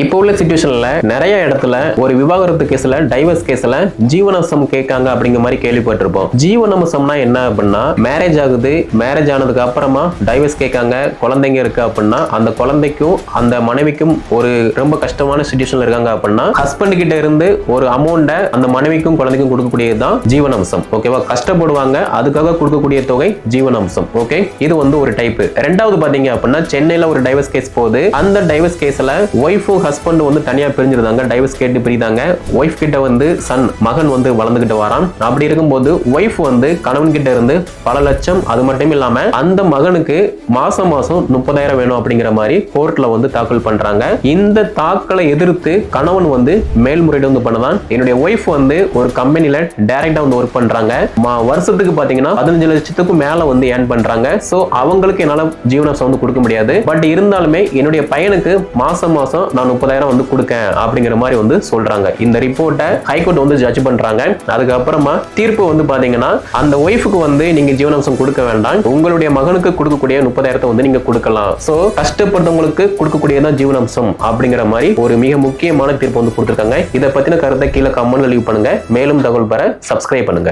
இப்போ உள்ள சுச்சுவேஷன்ல நிறைய இடத்துல ஒரு விவாகரத்து கேஸ்ல டைவர்ஸ் கேஸ்ல ஜீவனம்சம் கேட்காங்க அப்படிங்கிற மாதிரி கேள்விப்பட்டிருப்போம். ஜீவனம்சம்னா என்ன அப்படின்னா மேரேஜ் ஆகுது மேரேஜ் ஆனதுக்கு அப்புறமா டைவர்ஸ் கேட்காங்க குழந்தைங்க இருக்கு அப்படின்னா அந்த குழந்தைக்கும் அந்த மனைவிக்கும் ஒரு ரொம்ப கஷ்டமான சுச்சுவேஷன்ல இருக்காங்க அப்படின்னா ஹஸ்பண்ட் கிட்ட இருந்து ஒரு அமௌண்ட்டை அந்த மனைவிக்கும் குழந்தைக்கும் கொடுக்கக்கூடியது தான் ஓகேவா கஷ்டப்படுவாங்க அதுக்காக கொடுக்கக்கூடிய தொகை ஜீவனம்சம். ஓகே இது வந்து ஒரு டைப் ரெண்டாவது பாத்தீங்க அப்படின்னா சென்னையில ஒரு டைவர்ஸ் கேஸ் போகுது. அந்த டைவர்ஸ் கேஸ்ல ஒய்ஃபும் ஹஸ்பண்ட் வந்து தனியாக பிரிஞ்சிருந்தாங்க டைவர்ஸ் கேட்டு பிரிதாங்க ஒய்ஃப் கிட்ட வந்து சன் மகன் வந்து வளர்ந்துகிட்டு வரான். அப்படி இருக்கும்போது ஒய்ஃப் வந்து கணவன் கிட்ட இருந்து பல லட்சம் அது மட்டும் இல்லாம அந்த மகனுக்கு மாசம் மாசம் முப்பதாயிரம் வேணும் அப்படிங்கிற மாதிரி கோர்ட்ல வந்து தாக்கல் பண்றாங்க. இந்த தாக்கலை எதிர்த்து கணவன் வந்து மேல்முறையீடு வந்து பண்ணதான். என்னுடைய ஒய்ஃப் வந்து ஒரு கம்பெனில டைரக்டா வந்து ஒர்க் பண்றாங்க. வருஷத்துக்கு பாத்தீங்கன்னா பதினஞ்சு லட்சத்துக்கும் மேல வந்து ஏர்ன் பண்றாங்க. சோ அவங்களுக்கு என்னால ஜீவனாம்சம் வந்து கொடுக்க முடியாது. பட் இருந்தாலுமே என்னுடைய பையனுக்கு மாசம் மாசம் நான் முப்பதாயிரம் வந்து கொடுக்க அப்படிங்கிற மாதிரி வந்து சொல்றாங்க. இந்த ரிப்போர்ட்டை ஹைகோர்ட் வந்து ஜட்ஜ் பண்றாங்க. அதுக்கப்புறமா தீர்ப்பு வந்து பாத்தீங்கன்னா அந்த ஒய்ஃபுக்கு வந்து நீங்க ஜீவனாம்சம் கொடுக்க வேண்டாம். உங்களுடைய மகனுக்கு கொடுக்கக்கூடிய முப்பதாயிரத்தை வந்து நீங்க கொடுக்கலாம். ஸோ கஷ்டப்பட்டவங்களுக்கு கொடுக்கக்கூடியதான் ஜீவனாம்சம் அப்படிங்கிற மாதிரி ஒரு மிக முக்கியமான தீர்ப்பு வந்து கொடுத்துருக்காங்க. இதை பத்தின கருத்தை கீழே கமெண்ட்ல லீவ் பண்ணுங்க. மேலும் தகவல் பெற சப்ஸ்கிரைப் பண்ணுங்க.